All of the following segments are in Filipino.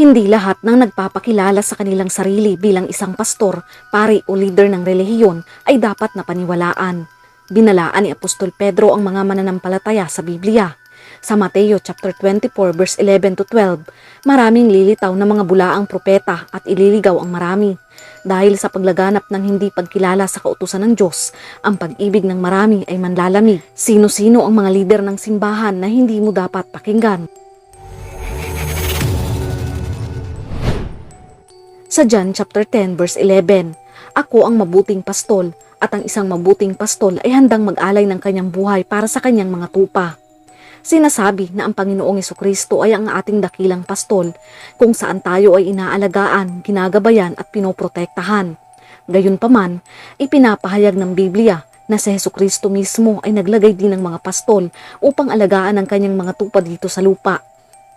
Hindi lahat ng nagpapakilala sa kanilang sarili bilang isang pastor, pari o leader ng relihiyon ay dapat na paniwalaan. Binalaan ni Apostol Pedro ang mga mananampalataya sa Biblia. Sa Mateo chapter 24 verse 11 to 12, maraming lilitaw na mga bulaang propeta at ililigaw ang marami. Dahil sa paglaganap ng hindi pagkilala sa kautusan ng Diyos, ang pag-ibig ng marami ay manlalamig. Sino-sino ang mga lider ng simbahan na hindi mo dapat pakinggan? Sa John chapter 10 verse 11, Ako ang mabuting pastol at ang isang mabuting pastol ay handang mag-alay ng kanyang buhay para sa kanyang mga tupa. Sinasabi na ang Panginoong Kristo ay ang ating dakilang pastol kung saan tayo ay inaalagaan, ginagabayan at pinoprotektahan. Gayunpaman, ipinapahayag ng Biblia na si Kristo mismo ay naglagay din ng mga pastol upang alagaan ang kanyang mga tupa dito sa lupa.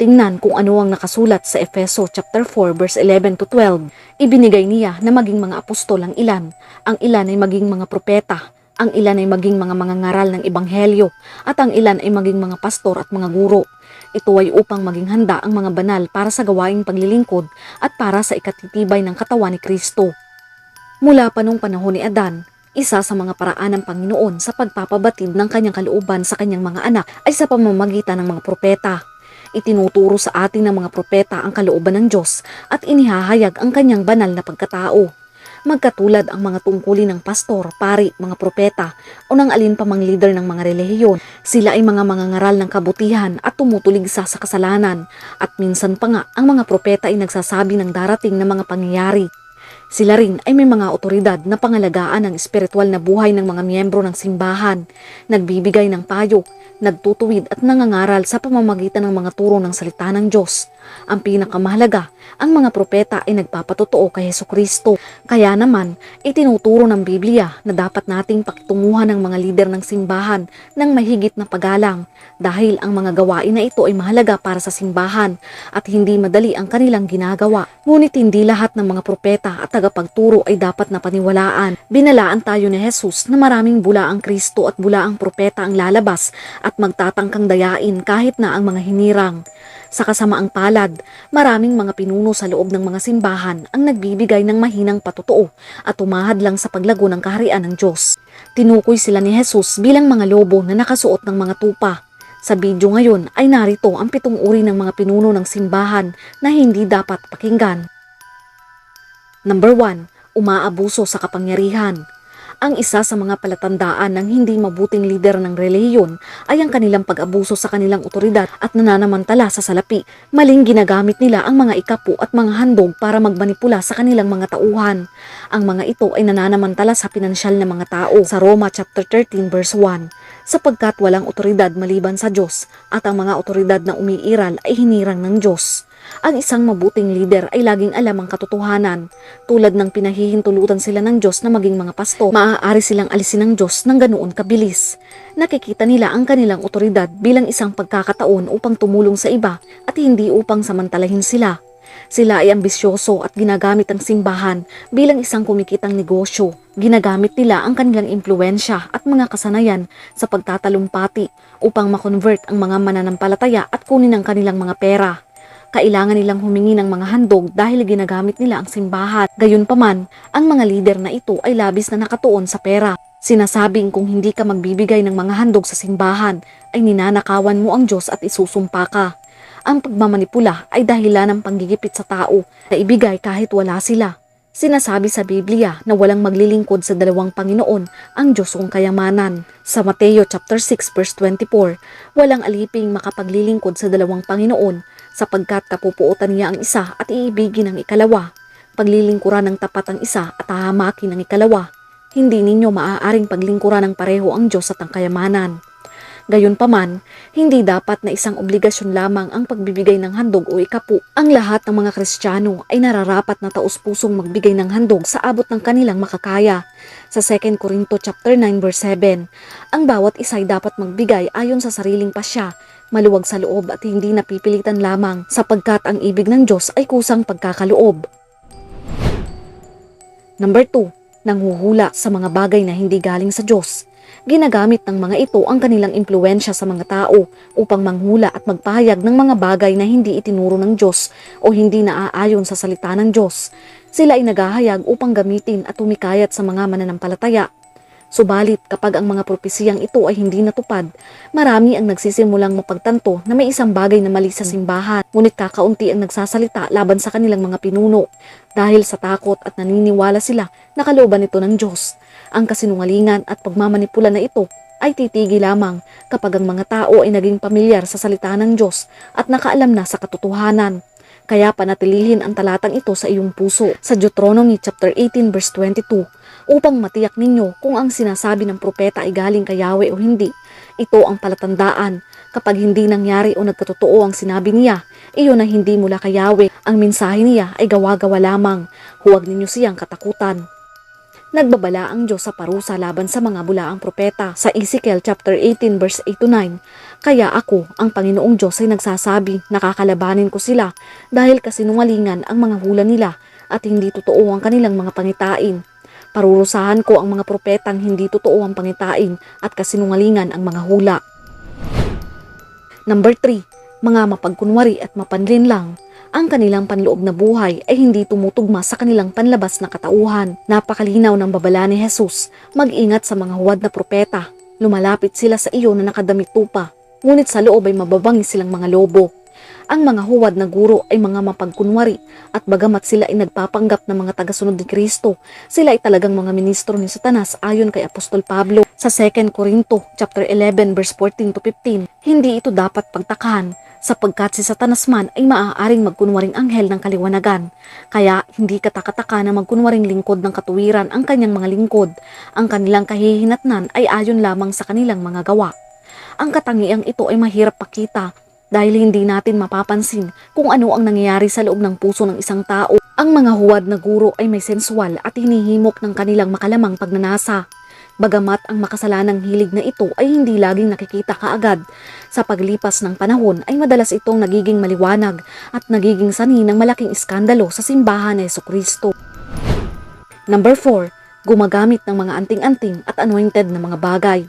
Tingnan kung ano ang nakasulat sa Efeso chapter 4 verse 11 to 12. Ibinigay niya na maging mga apostol ang ilan, ang ilan ay maging mga propeta, ang ilan ay maging mga mangangaral ng ebanghelyo, at ang ilan ay maging mga pastor at mga guro. Ito ay upang maging handa ang mga banal para sa gawaing paglilingkod at para sa ikatitibay ng katawan ni Kristo. Mula pa nung panahon ni Adan, isa sa mga paraan ng Panginoon sa pagpapabatid ng kanyang kalooban sa kanyang mga anak ay sa pamamagitan ng mga propeta. Itinuturo sa atin ng mga propeta ang kalooban ng Diyos at inihahayag ang kanyang banal na pagkatao. Magkatulad ang mga tungkulin ng pastor, pari, mga propeta o ng alin pa mang leader ng mga relihiyon. Sila ay mga mangangaral ng kabutihan at tumutuligsa sa kasalanan at minsan pa nga ang mga propeta ay nagsasabi ng darating na mga pangyayari. Sila rin ay may mga otoridad na pangalagaan ang espiritual na buhay ng mga miyembro ng simbahan, nagbibigay ng payo, nagtutuwid at nangangaral sa pamamagitan ng mga turo ng salita ng Diyos. Ang pinakamahalaga, ang mga propeta ay nagpapatotoo kay Heso Kristo. Kaya naman, itinuturo ng Biblia na dapat nating pakitunguhan ng mga lider ng simbahan ng mahigit na paggalang dahil ang mga gawain na ito ay mahalaga para sa simbahan at hindi madali ang kanilang ginagawa. Ngunit hindi lahat ng mga propeta at tagapagturo ay dapat na paniwalaan. Binalaan tayo ni Jesus na maraming bulaang Kristo at bulaang propeta ang lalabas at magtatangkang dayain kahit na ang mga hinirang. Sa kasamaang palad, maraming mga pinuno sa loob ng mga simbahan ang nagbibigay ng mahinang patotoo at umahad lang sa paglago ng kaharian ng Diyos. Tinukoy sila ni Jesus bilang mga lobo na nakasuot ng mga tupa. Sa video ngayon ay narito ang pitong uri ng mga pinuno ng simbahan na hindi dapat pakinggan. Number 1. Umaabuso sa kapangyarihan. Ang isa sa mga palatandaan ng hindi mabuting lider ng relihiyon ay ang kanilang pag-abuso sa kanilang otoridad at nananamantala sa salapi. Maling ginagamit nila ang mga ikapo at mga handog para magmanipula sa kanilang mga tauhan. Ang mga ito ay nananamantala sa pinansyal na mga tao sa Roma chapter 13 verse 1 sapagkat walang otoridad maliban sa Diyos at ang mga otoridad na umiiral ay hinirang ng Diyos. Ang isang mabuting lider ay laging alam ang katotohanan. Tulad ng pinahihintulutan sila ng Diyos na maging mga pasto, maaari silang alisin ng Diyos ng ganoon kabilis. Nakikita nila ang kanilang otoridad bilang isang pagkakataon upang tumulong sa iba at hindi upang samantalahin sila. Sila ay ambisyoso at ginagamit ang simbahan bilang isang kumikitang negosyo. Ginagamit nila ang kanilang impluensya at mga kasanayan sa pagtatalumpati upang makonvert ang mga mananampalataya at kunin ang kanilang mga pera. Kailangan nilang humingi ng mga handog dahil ginagamit nila ang simbahan. Gayunpaman, ang mga lider na ito ay labis na nakatuon sa pera. Sinasabing kung hindi ka magbibigay ng mga handog sa simbahan, ay ninanakawan mo ang Diyos at isusumpa ka. Ang pagmamanipula ay dahilan ng panggigipit sa tao na ibigay kahit wala sila. Sinasabi sa Biblia na walang maglilingkod sa dalawang Panginoon ang Diyos kong kayamanan. Sa Mateo chapter 6 verse 24, walang aliping makapaglilingkod sa dalawang Panginoon sapagkat kapupuotan niya ang isa at iibigin ang ikalawa. Paglilingkuran ng tapat ang isa at hahamakin ang ikalawa. Hindi ninyo maaaring paglingkuran ng pareho ang Diyos at ang kayamanan. Gayunpaman, hindi dapat na isang obligasyon lamang ang pagbibigay ng handog o ikapu. Ang lahat ng mga Kristiyano ay nararapat na taus-pusong magbigay ng handog sa abot ng kanilang makakaya. Sa 2 Corinto chapter 9 verse 7, ang bawat isa ay dapat magbigay ayon sa sariling pasya, maluwag sa loob at hindi napipilitan lamang sapagkat ang ibig ng Diyos ay kusang pagkakaloob. Number 2, nanghuhula sa mga bagay na hindi galing sa Diyos. Ginagamit ng mga ito ang kanilang impluensya sa mga tao upang manghula at magpahayag ng mga bagay na hindi itinuro ng Diyos o hindi naaayon sa salita ng Diyos. Sila ay naghahayag upang gamitin at tumikayat sa mga mananampalataya. Subalit kapag ang mga propesiyang ito ay hindi natupad, marami ang nagsisimulang mapagtanto na may isang bagay na mali sa simbahan, ngunit kakaunti ang nagsasalita laban sa kanilang mga pinuno dahil sa takot at naniniwala sila na kalooban ito ng Diyos. Ang kasinungalingan at pagmamanipula na ito ay titigil lamang kapag ang mga tao ay naging pamilyar sa salita ng Diyos at nakaalam na sa katotohanan. Kaya panatilihin ang talatang ito sa iyong puso sa Deuteronomy chapter 18 verse 22 upang matiyak ninyo kung ang sinasabi ng propeta ay galing kay Yahweh o hindi. Ito ang palatandaan. Kapag hindi nangyari o nagkatotoo ang sinabi niya, iyon ay hindi mula kay Yahweh. Ang mensahe niya ay gawa-gawa lamang. Huwag ninyo siyang katakutan. Nagbabala ang Diyos sa parusa laban sa mga bulaang propeta sa Ezekiel chapter 18 verse 8 to 9. Kaya ako, ang Panginoong Diyos ay nagsasabi, nakakalabanin ko sila dahil kasinungalingan ang mga hula nila at hindi totoo ang kanilang mga pangitain. Parurusahan ko ang mga propetang hindi totoo ang pangitain at kasinungalingan ang mga hula. Number 3. Mga mapagkunwari at mapanlin lang. Ang kanilang panloob na buhay ay hindi tumutugma sa kanilang panlabas na katauhan. Napakalinaw ng babala ni Jesus. Mag-ingat sa mga huwad na propeta. Lumalapit sila sa iyo na nakadamit tupa. Ngunit sa loob ay mababangi silang mga lobo. Ang mga huwad na guro ay mga mapagkunwari at bagamat sila ay nagpapanggap ng mga tagasunod ni Kristo, sila ay talagang mga ministro ni Satanas ayon kay Apostol Pablo sa 2 Corinto chapter 11 verse 14 to 15. Hindi ito dapat pagtakahan sapagkat si Satanas man ay maaaring magkunwaring anghel ng kaliwanagan. Kaya hindi katakataka na magkunwaring lingkod ng katuwiran ang kanyang mga lingkod. Ang kanilang kahihinatnan ay ayon lamang sa kanilang mga gawa. Ang katangiang ito ay mahirap pakita dahil hindi natin mapapansin kung ano ang nangyayari sa loob ng puso ng isang tao. Ang mga huwad na guro ay may sensual at hinihimok ng kanilang makalamang pagnanasa. Bagamat ang makasalanang hilig na ito ay hindi laging nakikita kaagad, sa paglipas ng panahon ay madalas itong nagiging maliwanag at nagiging sani ng malaking iskandalo sa simbahan ni Kristo. Number 4. Gumagamit ng mga anting-anting at anointed na mga bagay.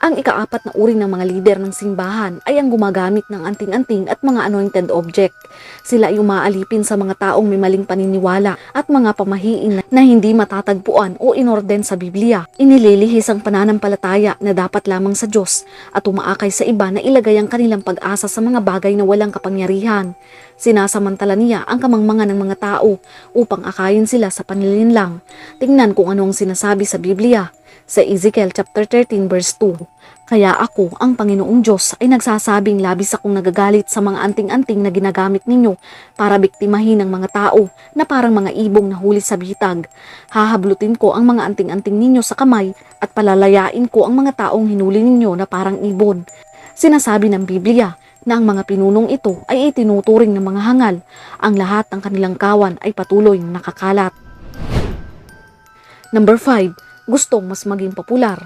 Ang ikaapat na uri ng mga lider ng simbahan ay ang gumagamit ng anting-anting at mga anointed object. Sila ay umaalipin sa mga taong may maling paniniwala at mga pamahiin na hindi matatagpuan o inorden sa Biblia. Inililihis ang pananampalataya na dapat lamang sa Diyos at umaakay sa iba na ilagay ang kanilang pag-asa sa mga bagay na walang kapangyarihan. Sinasamantala niya ang kamangmangan ng mga tao upang akayin sila sa panlilinlang. Tingnan kung ano ang sinasabi sa Biblia sa Ezekiel chapter 13 verse 2. Kaya ako, ang Panginoong Diyos, ay nagsasabing labis akong nagagalit sa mga anting-anting na ginagamit ninyo para biktimahin ng mga tao na parang mga ibong nahuli sa bitag. Hahablutin ko ang mga anting-anting ninyo sa kamay at palalayain ko ang mga taong hinuli ninyo na parang ibon. Sinasabi ng Biblia na ang mga pinunong ito ay itinuturing ng mga hangal. Ang lahat ng kanilang kawan ay patuloy na nakakalat. Number 5. Gustong mas maging popular.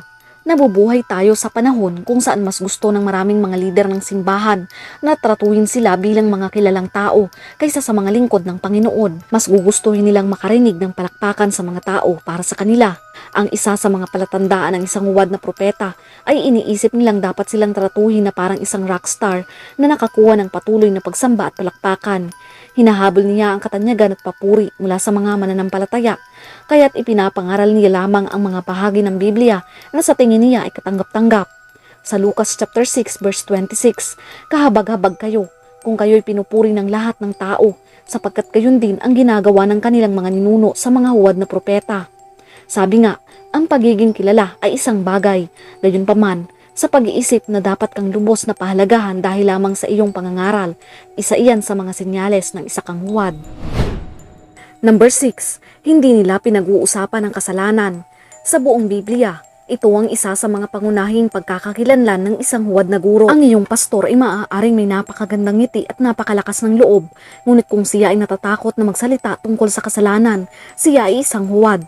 Nabubuhay tayo sa panahon kung saan mas gusto ng maraming mga lider ng simbahan na tratuhin sila bilang mga kilalang tao kaysa sa mga lingkod ng Panginoon. Mas gugustuhin nilang makarinig ng palakpakan sa mga tao para sa kanila. Ang isa sa mga palatandaan ng isang huwad na propeta ay iniisip nilang dapat silang tratuhin na parang isang rockstar na nakakuha ng patuloy na pagsamba at palakpakan. Hinahabol niya ang katanyagan at papuri mula sa mga mananampalataya, kaya't ipinapangaral niya lamang ang mga bahagi ng Biblia na sa tingin niya ay katanggap-tanggap. Sa Lucas chapter 6 verse 26, kahabag-habag kayo kung kayo'y pinupuri ng lahat ng tao, sapagkat gayon din ang ginagawa ng kanilang mga ninuno sa mga huwad na propeta. Sabi nga, ang pagiging kilala ay isang bagay, gayunpaman, sa pag-iisip na dapat kang lubos na pahalagahan dahil lamang sa iyong pangangaral, isa iyan sa mga senyales ng isa kang huwad. Number 6. Hindi nila pinag-uusapan ang kasalanan. Sa buong Biblia, ito ang isa sa mga pangunahing pagkakakilanlan ng isang huwad na guro. Ang iyong pastor ay maaaring may napakagandang ngiti at napakalakas ng loob, ngunit kung siya ay natatakot na magsalita tungkol sa kasalanan, siya ay isang huwad.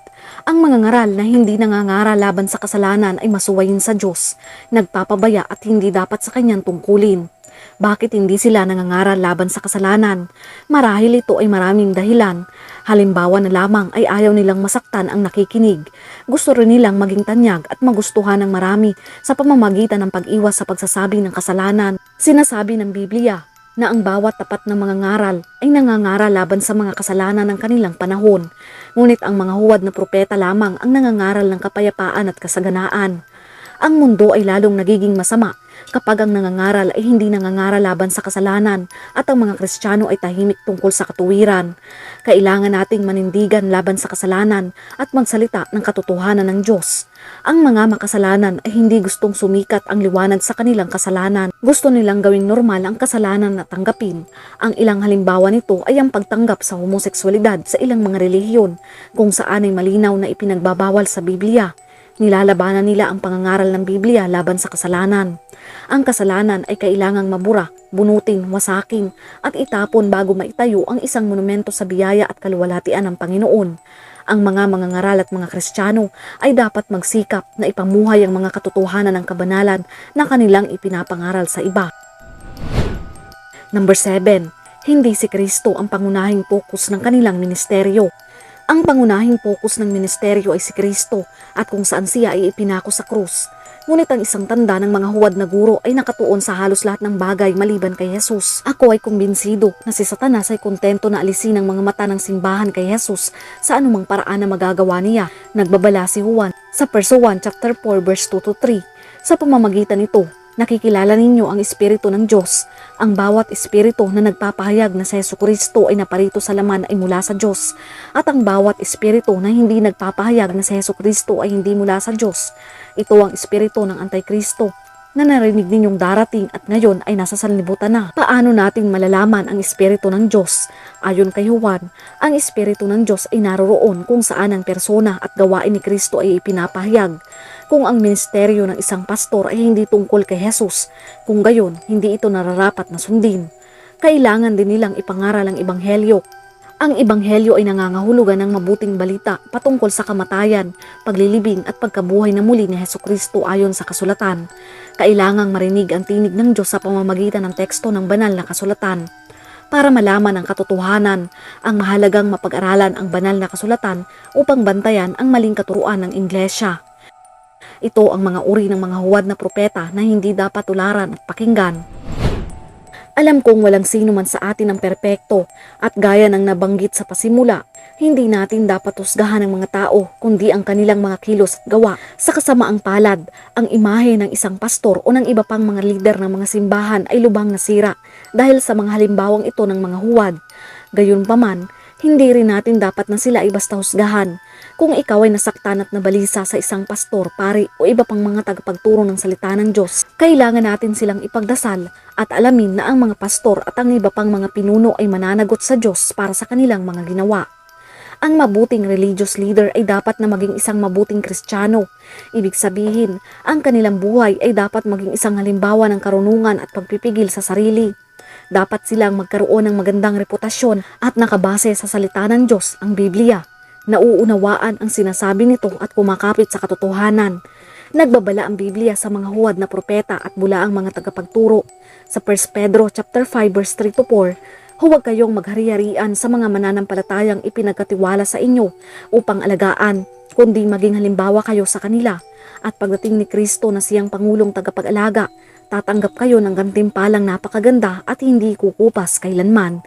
Ang mga ngaral na hindi nangangaral laban sa kasalanan ay masuwayin sa Diyos, nagpapabaya at hindi dapat sa kanyang tungkulin. Bakit hindi sila nangangaral laban sa kasalanan? Marahil ito ay maraming dahilan. Halimbawa na lamang ay ayaw nilang masaktan ang nakikinig. Gusto rin nilang maging tanyag at magustuhan ng marami sa pamamagitan ng pag-iwas sa pagsasabi ng kasalanan. Sinasabi ng Biblia na ang bawat tapat na mga ngaral ay nangangaral laban sa mga kasalanan ng kanilang panahon. Ngunit ang mga huwad na propeta lamang ang nangangaral ng kapayapaan at kasaganaan. Ang mundo ay lalong nagiging masama kapag ang nangangaral ay hindi nangangaral laban sa kasalanan at ang mga Kristiyano ay tahimik tungkol sa katuwiran. Kailangan nating manindigan laban sa kasalanan at magsalita ng katotohanan ng Diyos. Ang mga makasalanan ay hindi gustong sumikat ang liwanag sa kanilang kasalanan. Gusto nilang gawing normal ang kasalanan na tanggapin. Ang ilang halimbawa nito ay ang pagtanggap sa homoseksualidad sa ilang mga relihiyon kung saan ay malinaw na ipinagbabawal sa Biblia. Nilalabanan nila ang pangangaral ng Biblia laban sa kasalanan. Ang kasalanan ay kailangang mabura, bunutin, wasakin, at itapon bago maitayo ang isang monumento sa biyaya at kaluwalhatian ng Panginoon. Ang mga mangangaral at mga Kristiyano ay dapat magsikap na ipamuhay ang mga katotohanan ng kabanalan na kanilang ipinapangaral sa iba. Number 7. Hindi si Kristo ang pangunahing focus ng kanilang ministeryo. Ang pangunahing focus ng ministeryo ay si Kristo at kung saan siya ay ipinako sa krus. Ngunit ang isang tanda ng mga huwad na guro ay nakatuon sa halos lahat ng bagay maliban kay Jesus. Ako ay kumbinsido na si Satanas ay kontento na alisin ang mga mata ng simbahan kay Jesus sa anumang paraan na magagawa niya. Nagbabala si Juan sa verse 1 chapter 4 verse 2 to 3. Sa pamamagitan nito, nakikilala ninyo ang Espiritu ng Diyos. Ang bawat Espiritu na nagpapahayag na si Yesu Kristo ay naparito sa laman ay mula sa Diyos. At ang bawat Espiritu na hindi nagpapahayag na si Yesu Kristo ay hindi mula sa Diyos. Ito ang Espiritu ng Antikristo na narinig ninyong darating at ngayon ay nasa sanlibutan na. Paano natin malalaman ang Espiritu ng Diyos? Ayon kay Juan, ang Espiritu ng Diyos ay naroroon kung saan ang persona at gawain ni Kristo ay ipinapahayag. Kung ang ministeryo ng isang pastor ay hindi tungkol kay Jesus, kung gayon, hindi ito nararapat na sundin. Kailangan din nilang ipangaral ang Ebanghelyo ang ebanghelyo ay nangangahulugan ng mabuting balita patungkol sa kamatayan, paglilibing at pagkabuhay na muli ni Heso Kristo ayon sa kasulatan. Kailangang marinig ang tinig ng Diyos sa pamamagitan ng teksto ng banal na kasulatan. Para malaman ang katotohanan, ang mahalagang mapag-aralan ang banal na kasulatan upang bantayan ang maling katuruan ng Inglesya. Ito ang mga uri ng mga huwad na propeta na hindi dapat tularan at pakinggan. Alam kong walang sino man sa atin ang perpekto at gaya ng nabanggit sa pasimula, hindi natin dapat husgahan ng mga tao kundi ang kanilang mga kilos at gawa. Sa kasamaang palad, ang imahe ng isang pastor o ng iba pang mga lider ng mga simbahan ay lubang nasira dahil sa mga halimbawang ito ng mga huwad. Gayunpaman, hindi rin natin dapat na sila ay basta husgahan. Kung ikaw ay nasaktan at nabalisa sa isang pastor, pari o iba pang mga tagapagturo ng salita ng Diyos, kailangan natin silang ipagdasal at alamin na ang mga pastor at ang iba pang mga pinuno ay mananagot sa Diyos para sa kanilang mga ginawa. Ang mabuting religious leader ay dapat na maging isang mabuting kristyano. Ibig sabihin, ang kanilang buhay ay dapat maging isang halimbawa ng karunungan at pagpipigil sa sarili. Dapat silang magkaroon ng magandang reputasyon at nakabase sa salita ng Diyos, ang Biblia. Nauunawaan ang sinasabi nito at kumakapit sa katotohanan. Nagbabala ang Biblia sa mga huwad na propeta at bulaang mga tagapagturo. Sa 1 Pedro chapter 5 verse 3 to 4, huwag kayong maghari-harian sa mga mananampalatayang ipinagkatiwala sa inyo upang alagaan, kundi maging halimbawa kayo sa kanila. At pagdating ni Kristo na siyang Pangulong tagapag-alaga, tatanggap kayo ng gantimpalang napakaganda at hindi kukupas kailanman.